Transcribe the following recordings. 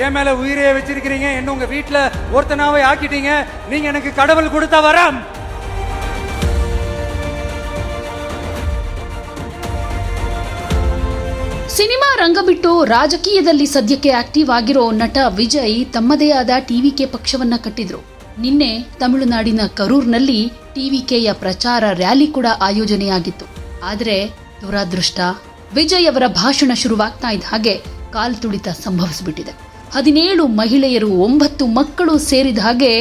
என் மேல உயிரையே வச்சிருக்கிறீங்க என்ன உங்க வீட்டுல ஒருத்தனாவே ஆக்கிட்டீங்க நீங்க எனக்கு கடவுள் கொடுத்த வரம் ಸಿನಿಮಾ ರಂಗ ಬಿಟ್ಟು ರಾಜಕೀಯದಲ್ಲಿ ಸದ್ಯಕ್ಕೆ ಆಕ್ಟಿವ್ ಆಗಿರೋ ನಟ ವಿಜಯ್ ತಮ್ಮದೇ ಆದ ಟಿವಿಕೆ ಪಕ್ಷವನ್ನ ಕಟ್ಟಿದ್ರು ನಿನ್ನೆ ತಮಿಳುನಾಡಿನ ಕರೂರ್ನಲ್ಲಿ ಟಿವಿಕೆಯ ಪ್ರಚಾರ ರ್ಯಾಲಿ ಕೂಡ ಆಯೋಜನೆಯಾಗಿತ್ತು ಆದರೆ ದುರಾದೃಷ್ಟ ವಿಜಯ್ ಅವರ ಭಾಷಣ ಶುರುವಾಗ್ತಾ ಇದ್ದ ಹಾಗೆ ಕಾಲ್ ತುಳಿತ ಸಂಭವಿಸಿಬಿಟ್ಟಿದೆ ಹದಿನೇಳು ಮಹಿಳೆಯರು ಒಂಬತ್ತು ಮಕ್ಕಳು ಸೇರಿದ ಹಾಗೆ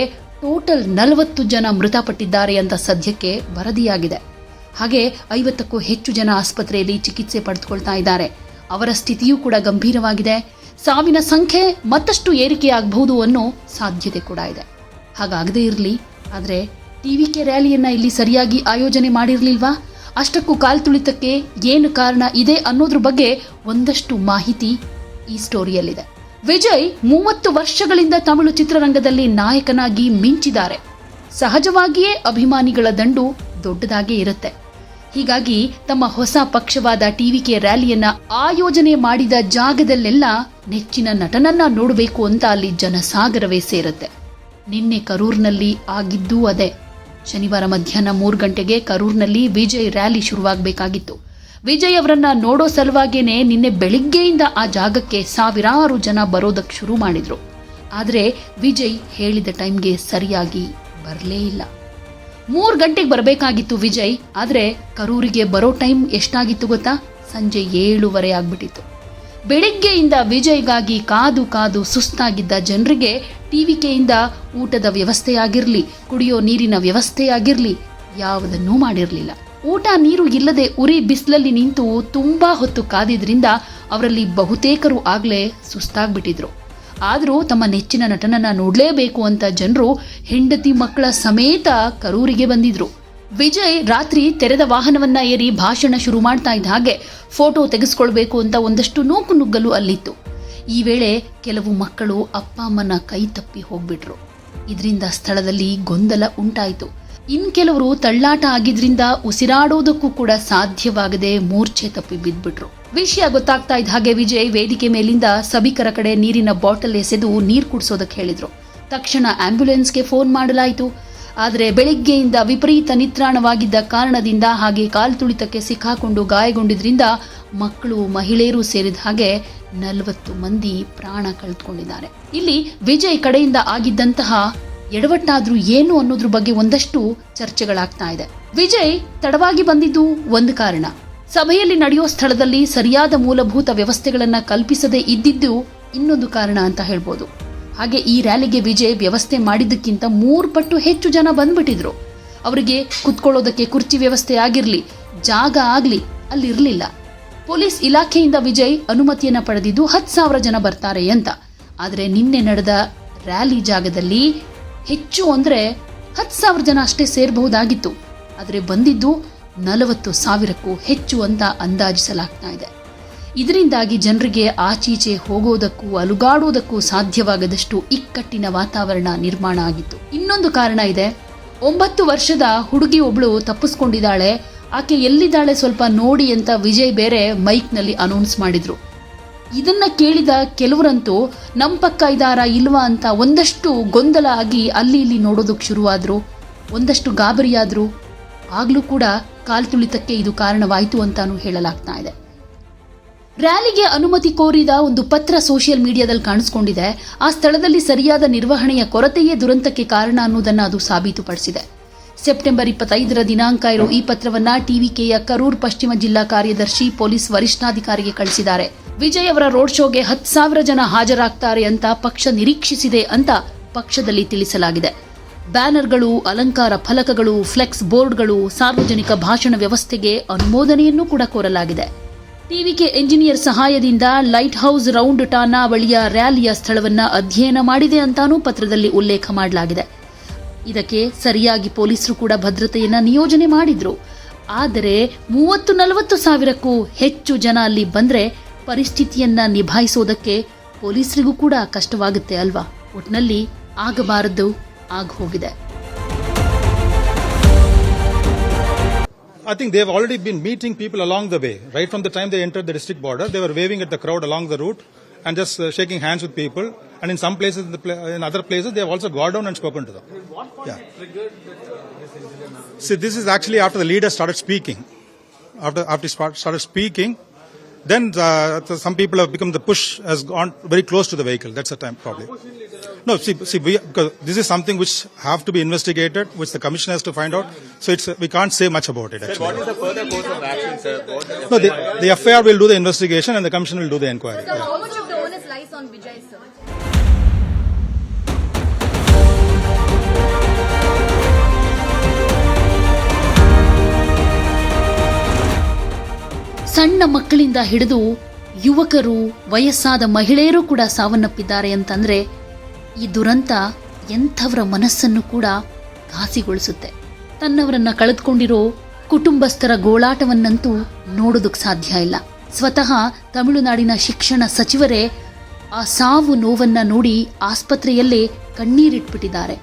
ಟೋಟಲ್ ನಲವತ್ತು ಜನ ಮೃತಪಟ್ಟಿದ್ದಾರೆ ಅಂತ ಸದ್ಯಕ್ಕೆ ವರದಿಯಾಗಿದೆ. ಹಾಗೆ ಐವತ್ತಕ್ಕೂ ಹೆಚ್ಚು ಜನ ಆಸ್ಪತ್ರೆಯಲ್ಲಿ ಚಿಕಿತ್ಸೆ ಪಡೆದುಕೊಳ್ತಾ ಇದ್ದಾರೆ. ಅವರ ಸ್ಥಿತಿಯೂ ಕೂಡ ಗಂಭೀರವಾಗಿದೆ. ಸಾವಿನ ಸಂಖ್ಯೆ ಮತ್ತಷ್ಟು ಏರಿಕೆಯಾಗಬಹುದು ಅನ್ನೋ ಸಾಧ್ಯತೆ ಕೂಡ ಇದೆ. ಹಾಗಾಗದೇ ಇರಲಿ, ಆದರೆ ಟಿ ವಿ ಕೆ ರ್ಯಾಲಿಯನ್ನು ಇಲ್ಲಿ ಸರಿಯಾಗಿ ಆಯೋಜನೆ ಮಾಡಿರಲಿಲ್ವಾ? ಅಷ್ಟಕ್ಕೂ ಕಾಲ್ತುಳಿತಕ್ಕೆ ಏನು ಕಾರಣ ಇದೆ ಅನ್ನೋದ್ರ ಬಗ್ಗೆ ಒಂದಷ್ಟು ಮಾಹಿತಿ ಈ ಸ್ಟೋರಿಯಲ್ಲಿದೆ. ವಿಜಯ್ ಮೂವತ್ತು ವರ್ಷಗಳಿಂದ ತಮಿಳು ಚಿತ್ರರಂಗದಲ್ಲಿ ನಾಯಕನಾಗಿ ಮಿಂಚಿದ್ದಾರೆ. ಸಹಜವಾಗಿಯೇ ಅಭಿಮಾನಿಗಳ ದಂಡು ದೊಡ್ಡದಾಗೇ ಇರುತ್ತೆ. ಹೀಗಾಗಿ ತಮ್ಮ ಹೊಸ ಪಕ್ಷವಾದ ಟಿವಿಕೆ ರ್ಯಾಲಿಯನ್ನ ಆಯೋಜನೆ ಮಾಡಿದ ಜಾಗದಲ್ಲೆಲ್ಲ ನೆಚ್ಚಿನ ನಟನನ್ನ ನೋಡಬೇಕು ಅಂತ ಅಲ್ಲಿ ಜನಸಾಗರವೇ ಸೇರುತ್ತೆ. ನಿನ್ನೆ ಕರೂರ್ನಲ್ಲಿ ಆಗಿದ್ದೂ ಅದೇ. ಶನಿವಾರ ಮಧ್ಯಾಹ್ನ ಮೂರು ಗಂಟೆಗೆ ಕರೂರ್ನಲ್ಲಿ ವಿಜಯ್ ರ್ಯಾಲಿ ಶುರುವಾಗಬೇಕಾಗಿತ್ತು. ವಿಜಯ್ ಅವರನ್ನ ನೋಡೋ ಸಲುವಾಗೇನೆ ನಿನ್ನೆ ಬೆಳಿಗ್ಗೆಯಿಂದ ಆ ಜಾಗಕ್ಕೆ ಸಾವಿರಾರು ಜನ ಬರೋದಕ್ಕೆ ಶುರು ಮಾಡಿದ್ರು. ಆದರೆ ವಿಜಯ್ ಹೇಳಿದ ಟೈಮ್ಗೆ ಸರಿಯಾಗಿ ಬರಲೇ ಇಲ್ಲ. ಮೂರು ಗಂಟೆಗೆ ಬರಬೇಕಾಗಿತ್ತು ವಿಜಯ್, ಆದರೆ ಕರೂರಿಗೆ ಬರೋ ಟೈಮ್ ಎಷ್ಟಾಗಿತ್ತು ಗೊತ್ತಾ? ಸಂಜೆ ಏಳುವರೆ ಆಗ್ಬಿಟ್ಟಿತ್ತು. ಬೆಳಿಗ್ಗೆಯಿಂದ ವಿಜಯ್ಗಾಗಿ ಕಾದು ಕಾದು ಸುಸ್ತಾಗಿದ್ದ ಜನರಿಗೆ ಟಿವಿಕೆಯಿಂದ ಊಟದ ವ್ಯವಸ್ಥೆಯಾಗಿರಲಿ ಕುಡಿಯೋ ನೀರಿನ ವ್ಯವಸ್ಥೆಯಾಗಿರಲಿ ಯಾವುದನ್ನೂ ಮಾಡಿರಲಿಲ್ಲ. ಊಟ ನೀರು ಇಲ್ಲದೆ ಉರಿ ಬಿಸಿಲಲ್ಲಿ ನಿಂತು ತುಂಬಾ ಹೊತ್ತು ಕಾದಿದ್ರಿಂದ ಅವರಲ್ಲಿ ಬಹುತೇಕರು ಆಗಲೇ ಸುಸ್ತಾಗ್ಬಿಟ್ಟಿದ್ರು. ಆದರೂ ತಮ್ಮ ನೆಚ್ಚಿನ ನಟನನ್ನ ನೋಡಲೇಬೇಕು ಅಂತ ಜನರು ಹೆಂಡತಿ ಮಕ್ಕಳ ಸಮೇತ ಕರೂರಿಗೆ ಬಂದಿದ್ರು. ವಿಜಯ್ ರಾತ್ರಿ ತೆರೆದ ವಾಹನವನ್ನ ಏರಿ ಭಾಷಣ ಶುರು ಮಾಡ್ತಾ ಇದ್ದ ಹಾಗೆ ಫೋಟೋ ತೆಗೆಸ್ಕೊಳ್ಬೇಕು ಅಂತ ಒಂದಷ್ಟು ನೂಕು ನುಗ್ಗಲು ಅಲ್ಲಿತ್ತು. ಈ ವೇಳೆ ಕೆಲವು ಮಕ್ಕಳು ಅಪ್ಪ ಅಮ್ಮನ ಕೈ ತಪ್ಪಿ ಹೋಗ್ಬಿಟ್ರು. ಇದರಿಂದ ಸ್ಥಳದಲ್ಲಿ ಗೊಂದಲ ಉಂಟಾಯಿತು. ಇನ್ ಕೆಲವರು ತಳ್ಳಾಟ ಆಗಿದ್ರಿಂದ ಉಸಿರಾಡೋದಕ್ಕೂ ಕೂಡ ಸಾಧ್ಯವಾಗದೆ ಮೂರ್ಛೆ ತಪ್ಪಿ ಬಿದ್ಬಿಟ್ರು. ವಿಷಯ ಗೊತ್ತಾಗ್ತಾ ಇದ್ದ ಹಾಗೆ ವಿಜಯ್ ವೇದಿಕೆ ಮೇಲಿಂದ ಸಭಿಕರ ಕಡೆ ನೀರಿನ ಬಾಟಲ್ ಎಸೆದು ನೀರು ಕುಡಿಸೋದಕ್ಕೆ ಹೇಳಿದ್ರು. ತಕ್ಷಣ ಆಂಬ್ಯುಲೆನ್ಸ್ಗೆ ಫೋನ್ ಮಾಡಲಾಯಿತು. ಆದರೆ ಬೆಳಿಗ್ಗೆಯಿಂದ ವಿಪರೀತ ನಿತ್ರಾಣವಾಗಿದ್ದ ಕಾರಣದಿಂದ ಹಾಗೆ ಕಾಲ್ತುಳಿತಕ್ಕೆ ಸಿಕ್ಕಾಕೊಂಡು ಗಾಯಗೊಂಡಿದ್ರಿಂದ ಮಕ್ಕಳು, ಮಹಿಳೆಯರು ಸೇರಿದ ಹಾಗೆ ನಲವತ್ತು ಮಂದಿ ಪ್ರಾಣ ಕಳೆದುಕೊಂಡಿದ್ದಾರೆ ಇಲ್ಲಿ ವಿಜಯ್ ಕಡೆಯಿಂದ ಆಗಿದ್ದಂತಹ ಎಡವಟ್ಟಾದ್ರೂ ಏನು ಅನ್ನೋದ್ರ ಬಗ್ಗೆ ಒಂದಷ್ಟು ಚರ್ಚೆಗಳಾಗ್ತಾ ಇದೆ. ವಿಜಯ್ ತಡವಾಗಿ ಬಂದಿದ್ದು ಒಂದು ಕಾರಣ. ಸಭೆಯಲ್ಲಿ ನಡೆಯೋ ಸ್ಥಳದಲ್ಲಿ ಸರಿಯಾದ ಮೂಲಭೂತ ವ್ಯವಸ್ಥೆಗಳನ್ನು ಕಲ್ಪಿಸದೆ ಇದ್ದಿದ್ದು ಇನ್ನೊಂದು ಕಾರಣ ಅಂತ ಹೇಳ್ಬೋದು. ಹಾಗೆ ಈ ರ್ಯಾಲಿಗೆ ವಿಜಯ್ ವ್ಯವಸ್ಥೆ ಮಾಡಿದ್ದಕ್ಕಿಂತ ಮೂರು ಪಟ್ಟು ಹೆಚ್ಚು ಜನ ಬಂದ್ಬಿಟ್ಟಿದ್ರು. ಅವರಿಗೆ ಕುತ್ಕೊಳ್ಳೋದಕ್ಕೆ ಕುರ್ಚಿ ವ್ಯವಸ್ಥೆ ಆಗಿರಲಿ, ಜಾಗ ಆಗಲಿ, ಅಲ್ಲಿರಲಿಲ್ಲ. ಪೊಲೀಸ್ ಇಲಾಖೆಯಿಂದ ವಿಜಯ್ ಅನುಮತಿಯನ್ನ ಪಡೆದಿದ್ದು ಹತ್ತು ಸಾವಿರ ಜನ ಬರ್ತಾರೆ ಅಂತ. ಆದರೆ ನಿನ್ನೆ ನಡೆದ ರ್ಯಾಲಿ ಜಾಗದಲ್ಲಿ ಹೆಚ್ಚು ಅಂದರೆ ಹತ್ತು ಸಾವಿರ ಜನ ಅಷ್ಟೇ ಸೇರಬಹುದಾಗಿತ್ತು. ಆದರೆ ಬಂದಿದ್ದು ನಲವತ್ತು ಸಾವಿರಕ್ಕೂ ಹೆಚ್ಚು ಅಂತ ಅಂದಾಜಿಸಲಾಗ್ತಾ ಇದೆ. ಇದರಿಂದಾಗಿ ಜನರಿಗೆ ಆಚೀಚೆ ಹೋಗೋದಕ್ಕೂ ಅಲುಗಾಡೋದಕ್ಕೂ ಸಾಧ್ಯವಾಗದಷ್ಟು ಇಕ್ಕಟ್ಟಿನ ವಾತಾವರಣ ನಿರ್ಮಾಣ ಆಗಿತ್ತು. ಇನ್ನೊಂದು ಕಾರಣ ಇದೆ. ಒಂಬತ್ತು ವರ್ಷದ ಹುಡುಗಿ ಒಬ್ಳು ತಪ್ಪಿಸ್ಕೊಂಡಿದ್ದಾಳೆ. ಆಕೆ ಎಲ್ಲಿದ್ದಾಳೆ ಸ್ವಲ್ಪ ನೋಡಿ ಅಂತ ವಿಜಯ್ ಬೇರೆ ಮೈಕ್ನಲ್ಲಿ ಅನೌನ್ಸ್ ಮಾಡಿದ್ರು. ಇದನ್ನ ಕೇಳಿದ ಕೆಲವರಂತೂ ನಮ್ಮ ಪಕ್ಕ ಇದಾರಾ ಇಲ್ವಾ? ಅಂತ ಒಂದಷ್ಟು ಗೊಂದಲ ಆಗಿ ಅಲ್ಲಿ ಇಲ್ಲಿ ನೋಡೋದಕ್ಕೆ ಶುರುವಾದ್ರು. ಒಂದಷ್ಟು ಗಾಬರಿಯಾದ್ರು. ಆಗಲೂ ಕೂಡ ಕಾಲ್ತುಳಿತಕ್ಕೆ ಇದು ಕಾರಣವಾಯಿತು ಅಂತಾನೂ ಹೇಳಲಾಗ್ತಾ ಇದೆ. ರ್ಯಾಲಿಗೆ ಅನುಮತಿ ಕೋರಿದ ಒಂದು ಪತ್ರ ಸೋಷಿಯಲ್ ಮೀಡಿಯಾದಲ್ಲಿ ಕಾಣಿಸ್ಕೊಂಡಿದೆ. ಆ ಸ್ಥಳದಲ್ಲಿ ಸರಿಯಾದ ನಿರ್ವಹಣೆಯ ಕೊರತೆಯೇ ದುರಂತಕ್ಕೆ ಕಾರಣ ಅನ್ನೋದನ್ನ ಅದು ಸಾಬೀತುಪಡಿಸಿದೆ. ಸೆಪ್ಟೆಂಬರ್ ಇಪ್ಪತ್ತೈದರ ದಿನಾಂಕ ಇರೋ ಈ ಪತ್ರವನ್ನ ಟಿವಿಕೆಯ ಕರೂರ್ ಪಶ್ಚಿಮ ಜಿಲ್ಲಾ ಕಾರ್ಯದರ್ಶಿ, ಪೊಲೀಸ್ ವರಿಷ್ಠಾಧಿಕಾರಿಗೆ ಕಳಿಸಿದ್ದಾರೆ. ವಿಜಯ್ ಅವರ ರೋಡ್ ಶೋಗೆ ಹತ್ತು ಸಾವಿರ ಜನ ಹಾಜರಾಗ್ತಾರೆ ಅಂತ ಪಕ್ಷ ನಿರೀಕ್ಷಿಸಿದೆ ಅಂತ ಪಕ್ಷದಲ್ಲಿ ತಿಳಿಸಲಾಗಿದೆ. ಬ್ಯಾನರ್ಗಳು, ಅಲಂಕಾರ ಫಲಕಗಳು, ಫ್ಲೆಕ್ಸ್ ಬೋರ್ಡ್ಗಳು, ಸಾರ್ವಜನಿಕ ಭಾಷಣ ವ್ಯವಸ್ಥೆಗೆ ಅನುಮೋದನೆಯನ್ನು ಕೂಡ ಕೋರಲಾಗಿದೆ. ಟಿವಿಕೆ ಎಂಜಿನಿಯರ್ ಸಹಾಯದಿಂದ ಲೈಟ್ ಹೌಸ್ ರೌಂಡ್ ಟಾನಾ ಬಳಿಯ ರ್ಯಾಲಿಯ ಸ್ಥಳವನ್ನ ಅಧ್ಯಯನ ಮಾಡಿದೆ ಅಂತಾನೂ ಪತ್ರದಲ್ಲಿ ಉಲ್ಲೇಖ ಮಾಡಲಾಗಿದೆ. ಇದಕ್ಕೆ ಸರಿಯಾಗಿ ಪೊಲೀಸರು ಕೂಡ ಭದ್ರತೆಯನ್ನ ನಿಯೋಜನೆ ಮಾಡಿದ್ರು. ಆದರೆ ಮೂವತ್ತು ನಲವತ್ತು ಸಾವಿರಕ್ಕೂ ಹೆಚ್ಚು ಜನ ಅಲ್ಲಿ ಬಂದ್ರೆ ಪರಿಸ್ಥಿತಿಯನ್ನು ನಿಭಾಯಿಸೋದಕ್ಕೆ ಪೊಲೀಸರಿಗೂ ಕೂಡ ಕಷ್ಟವಾಗುತ್ತೆ ಅಲ್ವಾ? ಒಟ್ಟಿನಲ್ಲಿ ಆಗಬಾರದು ಆಗ ಹೋಗಿದೆ I think they've already been meeting people along the way right from the time they enter the district border they were waving at the crowd along the route and just shaking hands with people and in some places in other places they also got down and spoken to the this is actually after the leader start speaking after after start speaking then uh, th- some people have become the push has gone very close to the vehicle. That's the time probably. No, see, see, we, because this is something which have to be investigated, which the commission has to find out. So it's uh, we can't say much about it. Sir, Actually, what is the further course of action, sir? What is no, the, the FIR will do the investigation and the commission will do the inquiry. Yeah. ಸಣ್ಣ ಮಕ್ಕಳಿಂದ ಹಿಡಿದು ಯುವಕರು, ವಯಸ್ಸಾದ ಮಹಿಳೆಯರು ಕೂಡ ಸಾವನ್ನಪ್ಪಿದ್ದಾರೆ ಅಂತಂದ್ರೆ ಈ ದುರಂತ ಎಂಥವರ ಮನಸ್ಸನ್ನು ಕೂಡ ಘಾಸಿಗೊಳಿಸುತ್ತೆ ತನ್ನವರನ್ನ ಕಳೆದುಕೊಂಡಿರೋ ಕುಟುಂಬಸ್ಥರ ಗೋಳಾಟವನ್ನಂತೂ ನೋಡೋದಕ್ಕೆ ಸಾಧ್ಯ ಇಲ್ಲ. ಸ್ವತಃ ತಮಿಳುನಾಡಿನ ಶಿಕ್ಷಣ ಸಚಿವರೇ ಆ ಸಾವು ನೋವನ್ನ ನೋಡಿ ಆಸ್ಪತ್ರೆಯಲ್ಲೇ ಕಣ್ಣೀರಿಟ್ಬಿಟ್ಟಿದ್ದಾರೆ.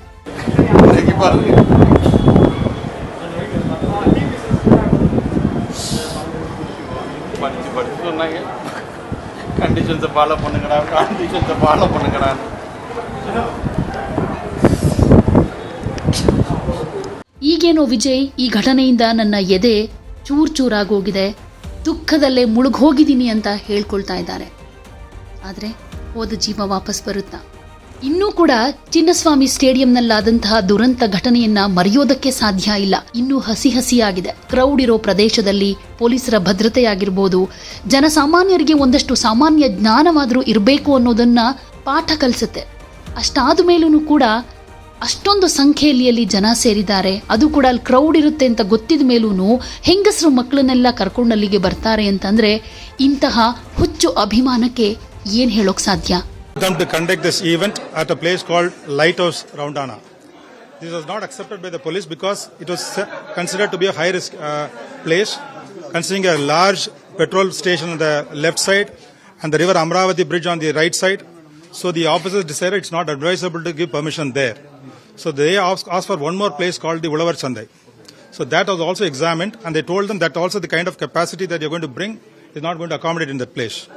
கண்டிஷன்ஸை ஃபாலோ பண்ணுங்கடா கண்டிஷன்ஸை ஃபாலோ பண்ணுங்கடா ಈಗೇನೋ ವಿಜಯ್ ಈ ಘಟನೆಯಿಂದ ನನ್ನ ಎದೆ ಚೂರ್ ಚೂರಾಗೋಗಿದೆ ದುಃಖದಲ್ಲೇ ಮುಳುಗೋಗಿದ್ದೀನಿ ಅಂತ ಹೇಳ್ಕೊಳ್ತಾ ಇದ್ದಾರೆ ಆದರೆ ಹೋದ ಜೀವ ವಾಪಸ್ ಬರುತ್ತಾ ಇನ್ನೂ ಕೂಡ ಚಿನ್ನಸ್ವಾಮಿ ಸ್ಟೇಡಿಯಂನಲ್ಲಾದಂತಹ ದುರಂತ ಘಟನೆಯನ್ನ ಮರೆಯೋದಕ್ಕೆ ಸಾಧ್ಯ ಇಲ್ಲ. ಇನ್ನೂ ಹಸಿ ಹಸಿಯಾಗಿದೆ. ಕ್ರೌಡ್ ಇರೋ ಪ್ರದೇಶದಲ್ಲಿ ಪೊಲೀಸರ ಭದ್ರತೆಯಾಗಿರ್ಬೋದು, ಜನಸಾಮಾನ್ಯರಿಗೆ ಒಂದಷ್ಟು ಸಾಮಾನ್ಯ ಜ್ಞಾನವಾದರೂ ಇರಬೇಕು ಅನ್ನೋದನ್ನ ಪಾಠ ಕಲಿಸುತ್ತೆ. ಅಷ್ಟಾದ ಮೇಲೂ ಕೂಡ ಅಷ್ಟೊಂದು ಸಂಖ್ಯೆಯಲ್ಲಿ ಜನ ಸೇರಿದ್ದಾರೆ. ಅದು ಕೂಡ ಅಲ್ಲಿ ಕ್ರೌಡ್ ಇರುತ್ತೆ ಅಂತ ಗೊತ್ತಿದ ಮೇಲೂ ಹೆಂಗಸರು ಮಕ್ಕಳನ್ನೆಲ್ಲ ಕರ್ಕೊಂಡು ಅಲ್ಲಿಗೆ ಬರ್ತಾರೆ ಅಂತಂದ್ರೆ ಇಂತಹ ಹುಚ್ಚು ಅಭಿಮಾನಕ್ಕೆ ಏನು ಹೇಳೋಕ್ ಸಾಧ್ಯ? Them to conduct this event at a place called Lighthouse Roundana. This was not accepted by the police because it was considered to be a high risk uh, place, considering a large petrol station on the left side and the river Amravati bridge on the right side. So the officers decided it's not advisable to give permission there. So they asked, asked for one more place called the Ulavar Chandai. So that was also examined, and they told them that also the kind of capacity that you're going to bring is not going to accommodate in that place.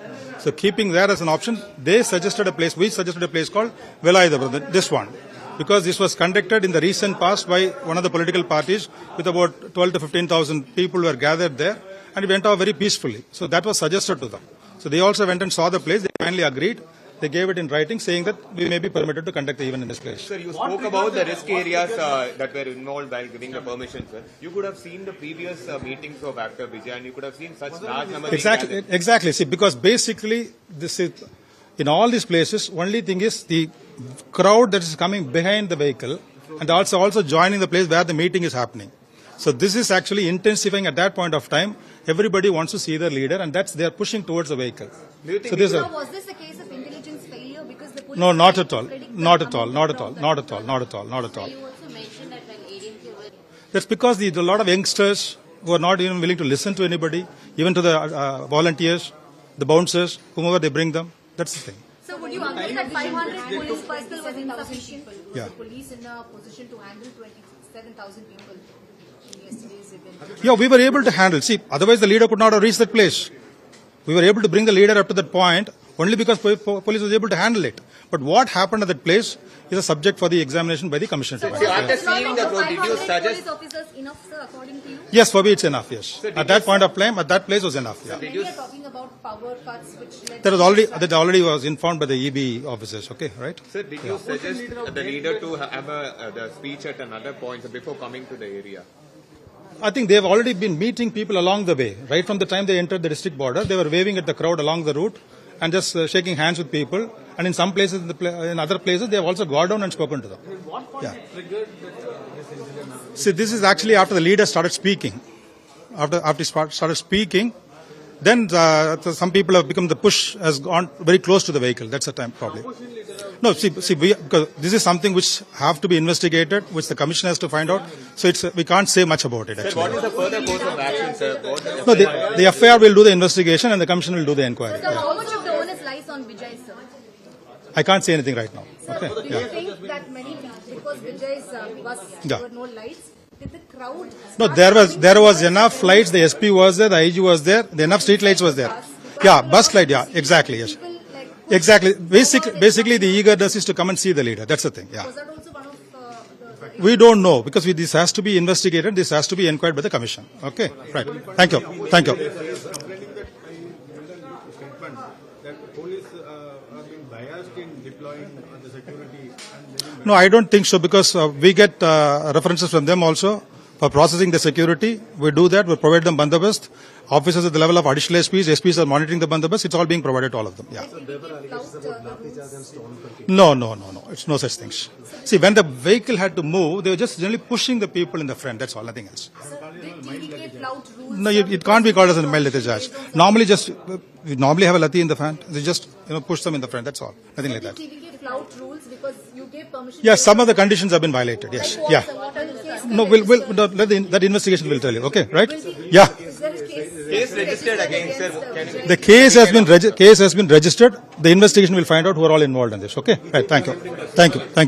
So keeping there as an option, they suggested a place, we suggested a place called Velayadabra, this one. Because this was conducted in the recent past by one of the political parties with about 12 to 15,000 people were gathered there and it went off very peacefully. So that was suggested to them. So they also went and saw the place, they finally agreed. They gave it in writing saying that we may be permitted to conduct the event in this place. Sir, you spoke about the risk areas uh, that were involved while giving the permission, sir. You could have seen the previous uh, meetings of actor Vijay and you could have seen such large numbers. Exactly, exactly. See, because basically, this is in all these places. Only thing is the crowd that is coming behind the vehicle and also also joining the place where the meeting is happening. So this is actually intensifying at that point of time. Everybody wants to see their leader, and that's they are pushing towards the vehicle. Do you think So this is was this a case of intelligence failure because the police no, not at all, not at all, not at all, not at all, not at all, not at all. You also mentioned that when ADMK were That's because the, a lot of youngsters who are not even willing to listen to anybody, even to the uh, volunteers, the bouncers, whomever they bring them. That's the thing. So would you agree that 500 police personnel was insufficient? Yeah. The police in a position to handle 27,000 people in yesterday's event? Yeah, we were able to handle. See, otherwise the leader could not have reached that place. We were able to bring the leader up to that point only because po- po- police was able to handle it. But what happened at that place is a subject for the examination by the commission. See, after seeing the crowd, did you suggest officers enough, sir, according to you? Yes, for me it's enough. Yes, So at that point of time, at that place was enough. Yeah, Many are talking about power cuts which led that was already such- that already was informed by the EB officers. Okay, right? Sir, did you suggest the leader to have a, uh, the speech at another point before coming to the area? I think they've already been meeting people along the way. Right from the time they entered the district border, they were waving at the crowd along the route and just uh, shaking hands with people. And in some places, in, the pla- in other places, they have also gone down and spoken to them. Yeah. See, this is actually after the leader started speaking. After after he started speaking, then uh, th- some people have become the push has gone very close to the vehicle. That's the time probably. No, see, see, we, because this is something which have to be investigated, which the commission has to find out. So it's we can't say much about it. Sir, Actually. what is the further course of action, sir? What is No, the, the FIR will do the investigation and the commission will do the inquiry. So on Vijay, sir? I can't say anything right now. Sir, Okay. do you Yeah. think that many because Vijay's uh, bus, Yeah. there were no lights, did the crowd... No, there was there was enough lights. The SP was there, the IG was there, the enough street lights was there. Yeah, bus light. Yeah, exactly. Yes. People like Exactly. Basically, basically, the eagerness is to come and see the leader. That's the thing. Yeah. Was that also one of uh, the We don't know because we, this has to be investigated. This has to be inquired by the commission. Okay. Right. Thank you. Thank you. statement that police uh, are being biased in deploying uh, the security and they No, I don't think so because uh, we get uh, references from them also for processing the security. We do that. We provide them bandobast. Officers at the level of additional SPs, SPs are monitoring the bandobast. It's all being provided to all of them. Yeah. flout the rules? No, no, no, no. It's no such things. See, when the vehicle had to move, they were just generally pushing the people in the front. That's all. Nothing else. Sir, did TVK flout rules? No, you, it can't be called as a mild charge. Normally, just we normally have a lati in the front. They just you know push them in the front. That's all. Nothing like that. TVK flout rules because you gave permission? Yes, some of the conditions have been violated. Yes. Yeah. No, we'll, we'll, no, let the, that investigation will tell you. Okay, right? Yeah. Is there a case? Case registered against, sir. Can you- The case has been regi- case has been registered. The investigation will find out who are all involved in this. Okay. Right. Thank you. Thank you. Thank you.